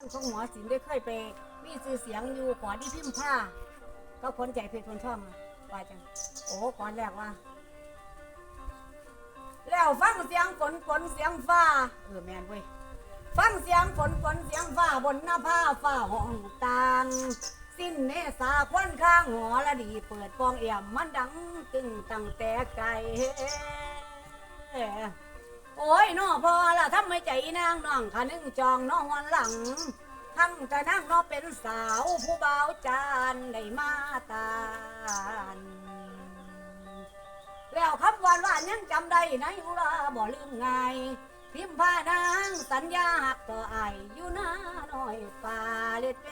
ของหมอศิลป์ได้เคยไปมีชื่อเสียงอยู่ก่อนที่พิมพ์ผ้าก็พ้นใจเพชรพ้นช่องว่าจังโอ้ก่อนแรกว่า แล้วฟังเสียงฝนฝนเสียงฟ้าเออแมนเว้ยฟังเสียงฝนฝนเสียงฟ้าบนหน้าผ้าฟ้าห้องต่างสิ้นเนสาควันข้างหอละดีเปิดปองเอี่ยมมันดังตึงตั้งแต่ไกล โอ้ยน้อพอละทำไมใจนางน้องขานึงจองน้องวันหลัง ทั้งแต่นางน้อเป็นสาวผู้เบาจานได้มาตานแล้วคำหวานหวานยังจำได้ในอุราบ่ลืมไงพิมพ์พานางสัญญาหักต่อไอายอยู่หน้าน่อยป่าเล็ดแม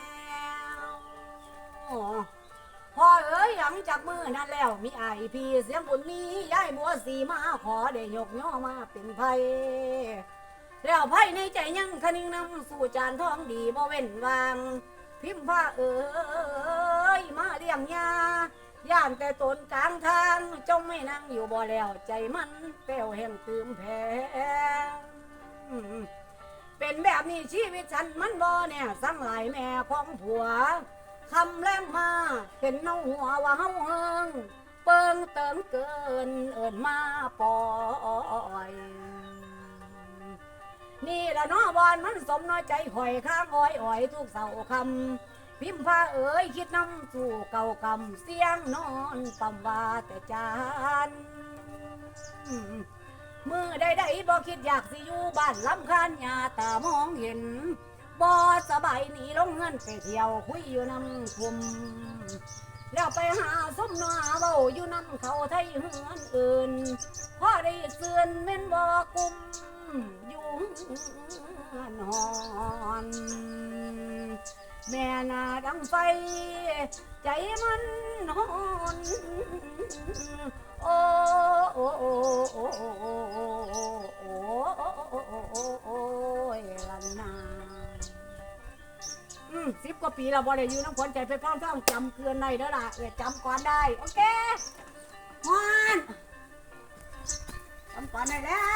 ว ยหลังจากมือนั้นแล้ว มีไอพี่เสียงบุญมียายบัวสีมาขอได้ยกย่อมาเป็นไพแล้วไพ่ในใจยังคนึงนำสู่จานทองดีบ่เว้นวาง พิมพ์ผ้าเอ้ยมาเลี้ยงยาย่านแต่ตนกลางทางจงไม่นั่งอยู่บ่แล้วใจมันแป้วแห่งตืมแพ้เป็นแบบนี้ชีวิตฉันมันบ่เนี่ยสั่งหลายแม่ของผัว คำแรงมาเป็นน้องหัวว่าเฮาเฮิงเปิงเติงเกินเอินมาปล่อยนี่ละน้อบอนมันสมน้อยใจข่อยข้างอ้อยอ้อยทุกเสาคำพิมพ์ผ้าเอ๋ยคิดนำสู่เก่ากำเสียงนอนปั๊มว่าแต่จานมือใดๆบ่คิดอยากสิอยู่บ้านลำคาญยาตามองเห็น บ่สบายหนีลงเงินไปเที่ยวคุยอยู่น้ำคุมแล้วไปหาสมนาเบาอยู่น้ำเขาไทยเฮือนอื่นพ่อได้เสื่อนเม่นบ่กุมอยู่เฮือนอนแม่นาดังไฟ ใจมันนอนโอ้โอ้โอ้โอ้โอ้โอ้โอ้ สิบกว่าปีเราบ่ได้อยู่น้ำฝนใจไปพ้องท่องจำเคือนในเด้อล่ะเออจำก่อนได้ โอเคฮอนจำก่อนได้แล้ว